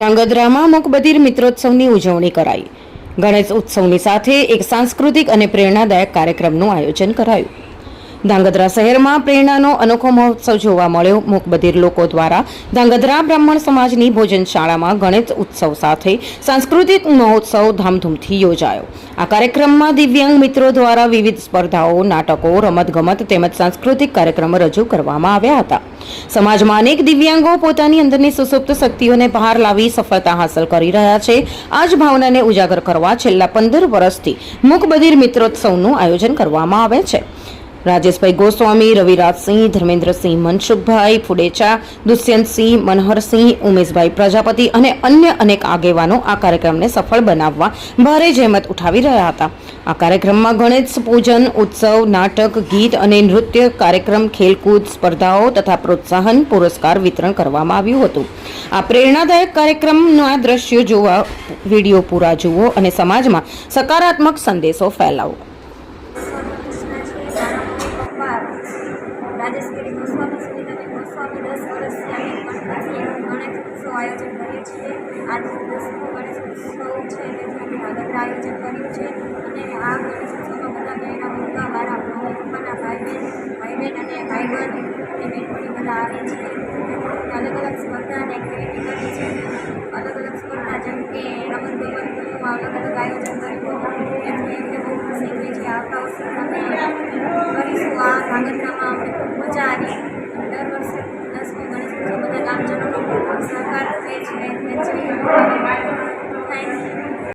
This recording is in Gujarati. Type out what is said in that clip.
ધ્રાંગધ્રામાં મૂકબધિર મિત્રોત્સવની ઉજવણી કરાઈ. ગણેશ ઉત્સવની સાથે એક સાંસ્કૃતિક અને પ્રેરણાદાયક કાર્યક્રમનું આયોજન કરાયું. ધ્રાંગધ્રા શહેરમાં પ્રેરણાનો અનોખો મહોત્સવ જોવા મળ્યો. મૂકબધિર લોકો દ્વારા ધાંગધ્રા બ્રાહ્મણ સમાજની ભોજનશાળામાં ગણેશ ઉત્સવ સાથે સાંસ્કૃતિક મહોત્સવ ધામધૂમથી યોજાયો. આ કાર્યક્રમમાં દિવ્યાંગ મિત્રો દ્વારા વિવિધ સ્પર્ધાઓ, નાટકો, રમતગમત તેમજ સાંસ્કૃતિક કાર્યક્રમો રજૂ કરવામાં આવ્યા હતા. સમાજમાં અનેક દિવ્યાંગો પોતાની અંદરની સુસુપ્ત શક્તિઓને બહાર લાવી સફળતા હાંસલ કરી રહ્યા છે. આ જ ભાવનાને ઉજાગર કરવા છેલ્લા પંદર વર્ષથી મૂકબધિર મિત્રોત્સવનું આયોજન કરવામાં આવે છે. રાજેશભાઈ ગોસ્વામી, રવિરાજસિંહ, ધર્મેન્દ્રસિંહ મનસુખભાઈ, ફુડેચા, દુષ્યંતસિંહ, મનહરસિંહ, ઉમેશભાઈ પ્રજાપતિ અને અન્ય અનેક આગેવાનો આ કાર્યક્રમને સફળ બનાવવા ભારે જહેમત ઉઠાવી રહ્યા હતા. આ કાર્યક્રમમાં ગણેશ પૂજન, ઉત્સવ, નાટક, ગીત અને નૃત્ય કાર્યક્રમ, ખેલકૂદ, સ્પર્ધાઓ તથા પ્રોત્સાહન પુરસ્કાર વિતરણ કરવામાં આવ્યું હતું. આ પ્રેરણાદાયક કાર્યક્રમના દ્રશ્યો જોવા, વીડિયો પૂરા જુઓ અને સમાજમાં સકારાત્મક સંદેશો ફેલાવો. રાજેશ્વરી ગોસ્વામી સુનિતાબેન ગોસ્વામી દસ વર્ષથી અમે ગણપતિ ગણેશ ઉત્સવ આયોજન કરીએ છીએ. આજનો દસમો ગણેશ ઉત્સવ છે તેથી અમે આગળ આયોજન કર્યું છે. અને આ ગણેશ ઉત્સવમાં બધા બહેના મોટા મારા મમ્મી પપ્પાના ભાઈ બહેન ભાઈ બહેન અને ભાઈ બહેન અને બેનપણી બધા આવે છે. અલગ અલગ સ્પર્ધા અને એક્ટિવિટી કરી છે અલગ અલગ સ્પર્ધા જેમ કે રમતગમતનું અલગ અલગ આયોજન કર્યું. કરીશું આ ધ્રાંગધ્રામાં